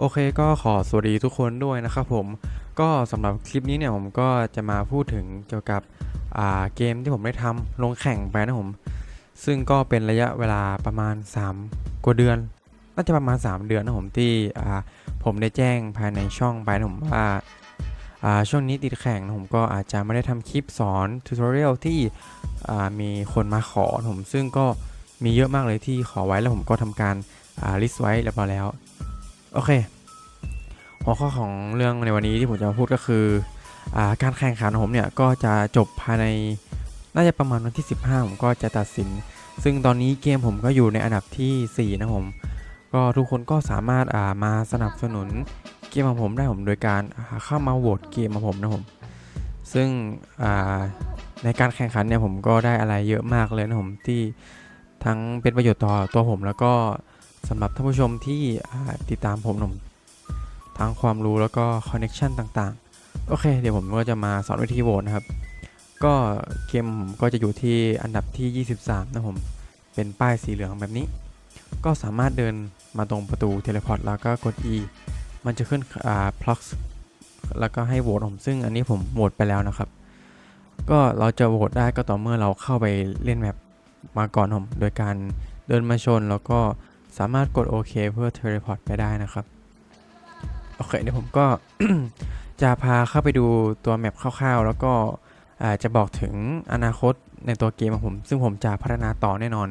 โอเคก็ขอสวัสดีทุกคนด้วยนะครับผมก็สำหรับคลิปนี้เนี่ยผมก็จะมาพูดถึงเกี่ยวกับเกมที่ผมได้ทำลงแข่งไปนะผมซึ่งก็เป็นระยะเวลาประมาณ 3 กว่าเดือน น่าจะประมาณ 3 เดือนนะผมที่ผมได้แจ้งภายในช่องไปนะผมว่าช่วงนี้ติดแข่งนะผมก็อาจจะไม่ได้ทำคลิปสอนทูตอเรียลที่มีคนมาขอผมซึ่งก็มีเยอะมากเลยที่ขอไว้แล้วผมก็ทำการลิสต์ไว้เรียบร้อยแล้ว โอเค หัวข้อของเรื่องในวันนี้ที่ผมจะมาพูดก็คืออการแข่งขันของผมเนี่ยก็จะจบภายในน่าจะประมาณวันที่ 15 ผมก็จะตัดสิน ซึ่งตอนนี้เกมผมก็อยู่ในอันดับทีสี่ 4 นะผมก็ทุกคนก็สามารถามาสนับสนุนเกมของผมได้ผมโดยการเข้ามาโหวตเกมของผมนะผมซึ่งในการแข่งขันเนี่ยผมก็ได้อะไรเยอะมากเลยนะผมที่ทั้งเป็นประโยชน์ต่อตัวผมแล้วก็ สำหรับท่านผู้ชมที่ติดตามผมหนะผมทั้งความรู้แล้วก็คอนเน็ชันต่างๆ โอเค เดี๋ยวผมก็จะมาสอนวิธีโหวตนะครับ ก็เกมผมก็จะอยู่ที่อันดับที่ 23 นะผม เป็นป้ายสีเหลืองแบบนี้ ก็สามารถเดินมาตรงประตูเทเลพอร์ตแล้วก็กด E มันจะขึ้นอ่า plus แล้วก็ให้โหวตผมซึ่งอันนี้ผมโหวตไปแล้วนะครับ ก็เราจะโหวตได้ก็ต่อเมื่อเราเข้าไปเล่นแมปมาก่อนผม โดยการเดินมาชนแล้วก็ สามารถกดโอเคเพื่อเทเลพอร์ตไปได้นะครับ โอเคเดี๋ยวผมก็จะพาเข้าไปดูตัวแมปคร่าวๆ แล้วก็จะบอกถึงอนาคตในตัวเกมของผม ซึ่งผมจะพัฒนาต่อแน่นอน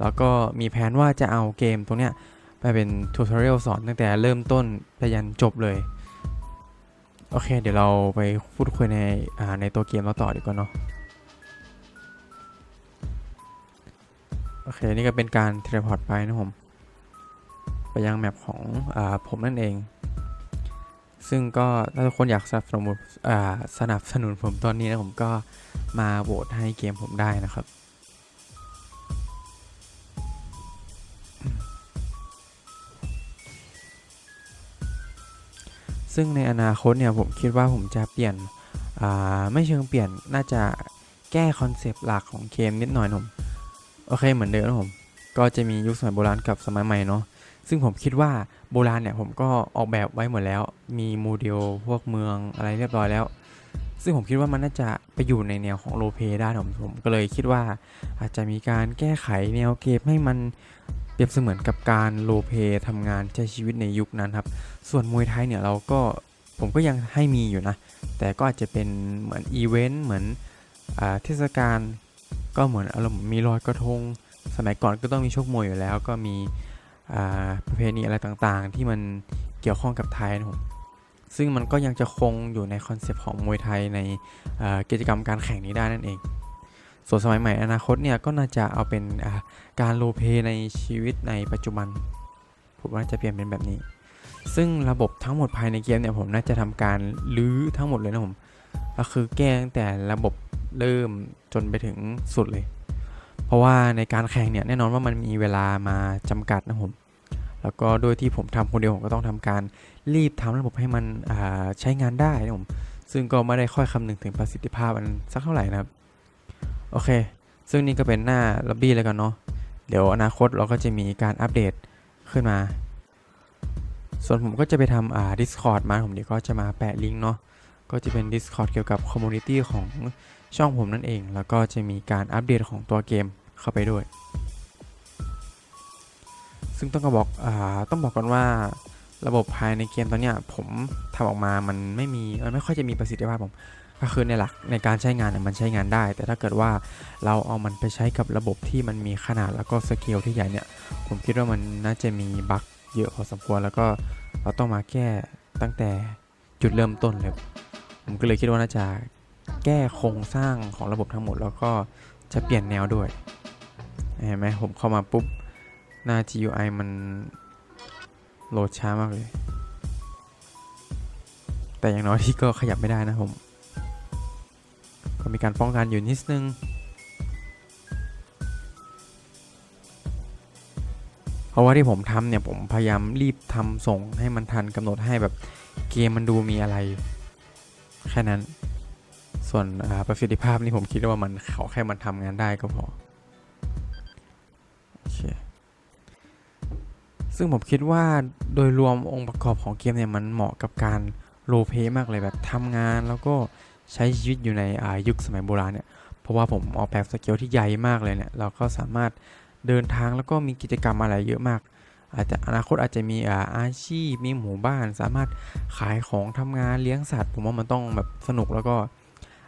แล้วก็มีแผนว่าจะเอาเกมตรงเนี้ยไปเป็นทูตอเรียลสอนตั้งแต่เริ่มต้นไปยันจบเลย โอเค เดี๋ยวเราไปพูดคุยในในตัวเกมเราต่อดีกว่าเนาะโอเค นี่ก็เป็นการเทเลพอร์ตไปนะผม ไปยังแมปของอผมนั่นเอง ซึ่งก็ถ้าทุกคนอยากสนับสนุนสนับสนุนผมตอนนี้นะผมก็มาโหวตให้เกมผมได้นะครับซึ่งในอนาคตเนี่ยผมคิดว่าผมจะเปลี่ยนไม่เชิงเปลี่ยนน่าจะแก้คอนเซปต์หลักของเกมนิดหน่อยนะผมโอเคเหมือนเดิมนะผมก็จะมียุคสมัยโบราณกับสมัยใหม่เนาะ ซึ่งผมคิดว่าโบราณเนี่ยผมก็ออกแบบไว้หมดแล้ว มีโมเดลพวกเมืองอะไรเรียบร้อยแล้ว ซึ่งผมคิดว่ามันน่าจะไปอยู่ในแนวของโรลเพได้ผมผมก็เลยคิดว่าอาจจะมีการแก้ไขแนวเกมให้มันเปรียบเสมือนกับการโลเพทำงานใช้ชีวิตในยุคนั้นครับ ส่วนมวยไทยเนี่ยเราก็ผมก็ยังให้มีอยู่นะ แต่ก็อาจจะเป็นเหมือนอีเวนต์เหมือนเทศกาลก็เหมือนอารมณ์มีลอยกระทง สมัยก่อนก็ต้องมีชกมวยอยู่แล้ว ก็มี ประเพณีอะไรต่างๆ ที่มันเกี่ยวข้องกับไทยนะผมซึ่งมันก็ยังจะคงอยู่ในคอนเซปต์ของมวยไทยในกิจกรรมการแข่งนี้ได้นั่นเอง ส่วนสมัยใหม่อนาคตเนี่ยก็น่าจะเอาเป็นการโรลเพในชีวิตในปัจจุบัน ผมว่าจะเปลี่ยนเป็นแบบนี้ ซึ่งระบบทั้งหมดภายในเกมเนี่ยผมน่าจะทำการลื้อทั้งหมดเลยนะผมก็คือแก้ตั้งแต่ระบบเริ่มจนไปถึงสุดเลย เพราะว่าในการแข่งเนี่ยแน่นอนว่ามันมีเวลามาจำกัดนะผม แล้วก็โดยที่ผมทำคนเดียวผมก็ต้องทำการรีบทำระบบให้มันใช้งานได้นะผมซึ่งก็ไม่ได้ค่อยคำนึงถึงประสิทธิภาพมันสักเท่าไหร่นะครับ โอเค ซึ่งนี่ก็เป็นหน้าล็อบบี้แล้วกันเนาะเดี๋ยวอนาคตเราก็จะมีการอัปเดตขึ้นมา ส่วนผมก็จะไปทำอ่า Discord มาผมเดี๋ยวก็จะมาแปะลิงก์เนาะก็จะเป็น Discord เกี่ยวกับคอมมูนิตี้ของช่องผมนั่นเอง แล้วก็จะมีการอัปเดตของตัวเกมเข้าไปด้วย ซึ่งต้องก็บอกอต้องบอกกันว่าระบบภายในเกมตอนเนี้ยผมทำออกมามันไม่มีมันไม่ค่อยจะมีประสิทธิภาพผมก็คือในหลักในการใช้งานมันใช้งานได้ แต่ถ้าเกิดว่าเราเอามันไปใช้กับระบบที่มันมีขนาดแล้วก็สเกลที่ใหญ่เนี่ย ผมคิดว่ามันน่าจะมีบั๊กเยอะพอสมควรแล้วก็เราต้องมาแก้ตั้งแต่จุดเริ่มต้นเลยผมก็เลยคิดว่าน่าจะแก้โครงสร้างของระบบทั้งหมด แล้วก็จะเปลี่ยนแนวด้วยเห็นไหมผมเข้ามาปุ๊บ หน้า GUI มันโหลดช้ามากเลย แต่อย่างน้อยที่ก็ขยับไม่ได้นะผม ก็มีการป้องกันอยู่นิดนึงเพราะว่าที่ผมทำเนี่ยผมพยายามรีบทำส่งให้มันทันกำหนดให้แบบเกมมันดูมีอะไร แค่นั้น ส่วนประสิทธิภาพนี่ผมคิดว่ามันเขาแค่มันทำงานได้ก็พอ ซึ่งผมคิดว่าโดยรวมองค์ประกอบของเกมเนี่ยมันเหมาะกับการโรลเพย์มากเลยแบบทำงานแล้วก็ใช้ชีวิตอยู่ในยุคสมัยโบราณเนี่ยเพราะว่าผมออกแบบสเกลที่ใหญ่มากเลยเนี่ยเราก็สามารถเดินทางแล้วก็มีกิจกรรมอะไรเยอะมาก อาจจะอนาคตอาจจะมีอาอาชีพมีหมู่บ้าน สามารถขายของทำงานเลี้ยงสัตว์ ผมว่ามันต้องแบบสนุกแล้วก็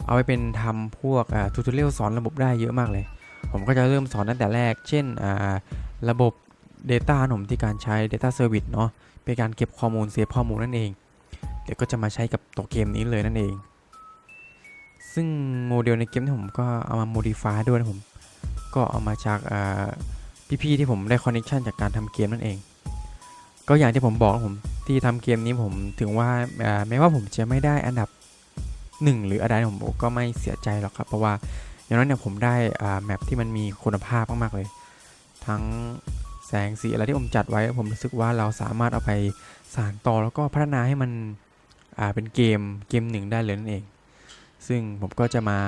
เอาไปเป็นทำพวกทูตเรียลสอนระบบได้เยอะมากเลย ผมก็จะเริ่มสอนตั้งแต่แรก เช่นระบบ Data หนุ่มที่การใช้ Data Service เนาะเป็นการเก็บข้อมูลเซฟข้อมูลนั่นเอง เดี๋ยวก็จะมาใช้กับตัวเกมนี้เลยนั่นเอง ซึ่งโมเดลในเกมที่ผมก็เอามา modify ด้วยนะผม ก็เอามาจากอ่พี่ๆที่ผมได้คอนเน c ชันจากการทำเกมนั่นเอง ก็อย่างที่ผมบอกผมที่ทำเกมนี้ผมถึงว่าแม้ว่าผมจะไม่ได้อันดับ 1 หรืออะไรผมก็ไม่เสียใจหรอกครับ เพราะว่าอย่างนั้นเนี่ยผมได้แมปที่มันมีคุณภาพมากๆเลย ทั้ง แสงสีอะไรที่ผมจัดไว้ ผมรู้สึกว่าเราสามารถเอาไปสานต่อแล้วก็พัฒนาให้มันอ่าเป็นเกมเกมหนึ่งได้เลยนั่นเอง ซึ่งผมก็จะมา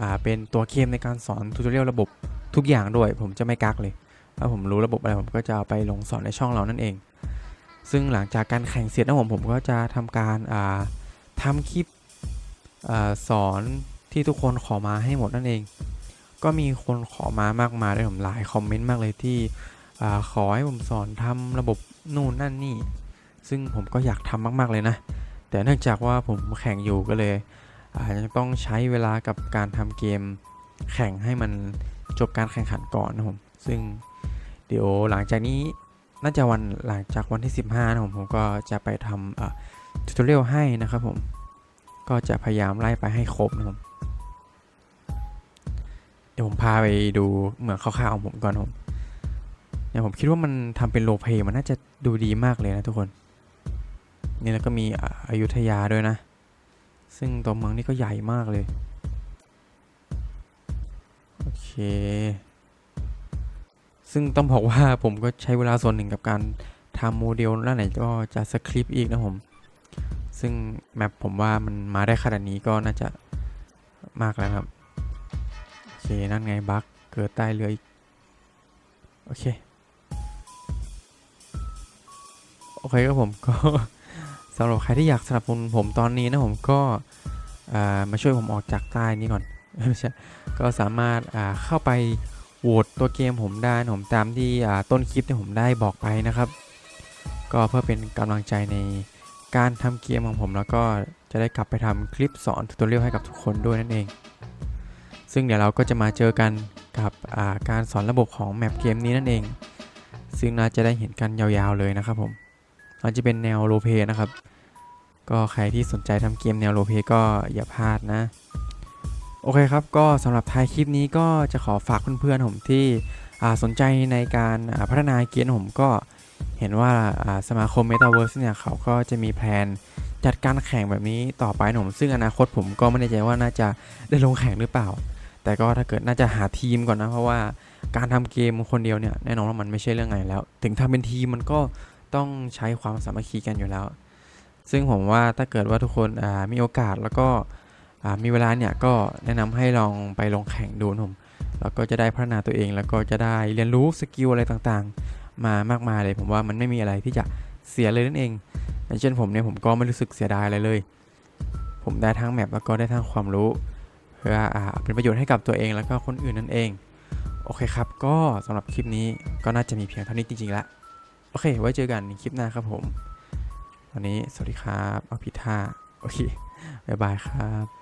อ่าเป็นตัวเกมในการสอนทูตเรียลระบบทุกอย่างด้วย ผมจะไม่กักเลยถ้าผมรู้ระบบอะไรผมก็จะเอาไปลงสอนในช่องเรานั่นเอง ซึ่งหลังจากการแข่งเสร็จนะผมผมก็จะทำการอ่าทำคลิปอสอนที่ทุกคนขอมาให้หมดนั่นเอง ก็มีคนขอมามากมายเลยผมหลายคอมเมนต์มากเลยที่ อขอให้ผมสอนทำระบบนู่นนั่นนี่ ซึ่งผมก็อยากทำมาก ๆ เลยนะ แต่เนื่องจากว่าผมแข่งอยู่ก็เลยอาจจะต้องใช้เวลากับการทำเกมแข่งให้มันจบการแข่งขันก่อนนะผม ซึ่งเดี๋ยวหลังจากนี้น่าจะวันหลังจากวันที่ 15 นะผมผมก็จะไปทำทูตเรียลให้นะครับผมก็จะพยายามไล่ไปให้ครบนะผมเดี๋ยวผมพาไปดูเหมืองคร่าวๆของผมก่อนผม เนี่ยผมคิดว่ามันทำเป็นโลเพย์มันน่าจะดูดีมากเลยนะทุกคน นี่แล้วก็มีอาอยุธยาด้วยนะ ซึ่งตัวเมืองนี่ก็ใหญ่มากเลย โอเค ซึ่งต้องบอกว่าผมก็ใช้เวลาส่วนหนึ่งกับการทำโมเดลแล้วไหนก็จะสคริปต์อีกนะผม ซึ่งแมปผมว่ามันมาได้ขนาดนี้ก็น่าจะมากแล้วครับ โอเค นั่นไงบั๊กเกิดใต้เรืออีก โอเค โอเคครับผมก็สำหรับใครที่อยากสนับสนุนผมตอนนี้นะผมก็มาช่วยผมออกจากใต้นี้ก่อนไม่ใช่ก็สามารถเข้าไปโหวตตัวเกมผมได้ผมตามที่ต้นคลิปที่ผมได้บอกไปนะครับ ก็เพื่อเป็นกำลังใจในการทำเกมของผมแล้วก็จะได้กลับไปทำคลิปสอนทูตเรียลให้กับทุกคนด้วยนั่นเอง ซึ่งเดี๋ยวเราก็จะมาเจอกันกับการสอนระบบของแมปเกมนี้นั่นเอง ซึ่งน่าจะได้เห็นกันยาวๆเลยนะครับผม มันจะเป็นแนวโรเพนะครับ ก็ใครที่สนใจทำเกมแนวโรเพก็อย่าพลาดนะ โอเคครับ ก็สำหรับท้ายคลิปนี้ก็จะขอฝากเพื่อนๆผมที่สนใจในการพัฒนาเกมผมก็เห็นว่าสมาคม Metaverse เนี่ยเขาก็จะมีแผนจัดการแข่งแบบนี้ต่อไปนะผมซึ่งอนาคตผมก็ไม่แน่ใจว่าน่าจะได้ลงแข่งหรือเปล่า แต่ก็ถ้าเกิดน่าจะหาทีมก่อนนะ เพราะว่าการทำเกมคนเดียวเนี่ยแน่นอนว่ามันไม่ใช่เรื่องง่ายแล้ว ถึงทำเป็นทีมมันก็ ต้องใช้ความสามัคคีกันอยู่แล้ว ซึ่งผมว่าถ้าเกิดว่าทุกคนมีโอกาสแล้วก็มีเวลาเนี่ยก็แนะนำให้ลองไปลงแข่งดูนะผมแล้วก็จะได้พัฒนาตัวเอง แล้วก็จะได้เรียนรู้สกิลอะไรต่างๆ มามากมายเลย ผมว่ามันไม่มีอะไรที่จะเสียเลยนั่นเองอย่างเช่นผมเนี่ยผมก็ไม่รู้สึกเสียดายอะไรเลย ผมได้ทั้งแมปแล้วก็ได้ทั้งความรู้ เพื่ออเป็นประโยชน์ให้กับตัวเองแล้วก็คนอื่นนั่นเอง โอเคครับ ก็สำหรับคลิปนี้ก็น่าจะมีเพียงเท่านี้จริงๆแล้ว โอเค ไว้เจอกันในคลิปหน้าครับผม วันนี้สวัสดีครับ เอาพิท่า โอเค บ๊ายบายครับ